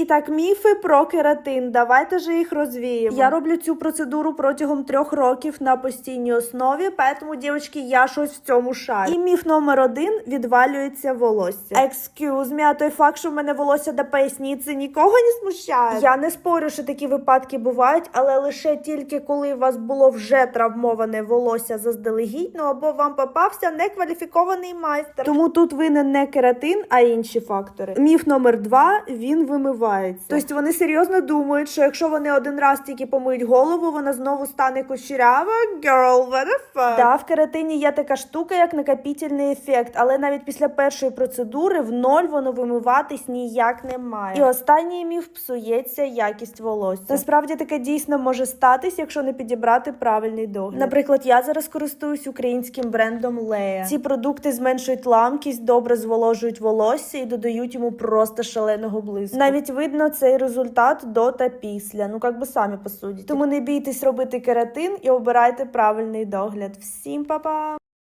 І так, міфи про кератин. Давайте же їх розвіємо. Я роблю цю процедуру протягом трьох років на постійній основі, тому, дівчатки, я щось в цьому шарю. І міф номер один відвалюється волосся. Excuse me, а той факт, що в мене волосся до поясниці нікого не смущає. Я не спорю, що такі випадки бувають, але лише тільки коли у вас було вже травмоване волосся заздалегідь, ну або вам попався некваліфікований майстер. Тому тут винен не кератин, а інші фактори. Міф номер два він вимивається. Тобто вони серйозно думають, що якщо вони один раз тільки помиють голову, вона знову стане кучерява. Girl, what the fuck? Да, в кератині є така штука, як накопітельний ефект, але навіть після першої процедури в ноль воно вимиватись ніяк не має. І останній міф псується якість волосся. Насправді таке дійсно може статись, якщо не підібрати правильний догляд. Наприклад, я зараз користуюсь українським брендом Лея. Ці продукти зменшують ламкість, добре зволожують волосся і додають йому просто шаленого блиску. Навіть видно цей результат до та після. Ну як би самі посудіть. Тому не бійтесь робити кератин і обирайте правильний догляд. Всім па-па!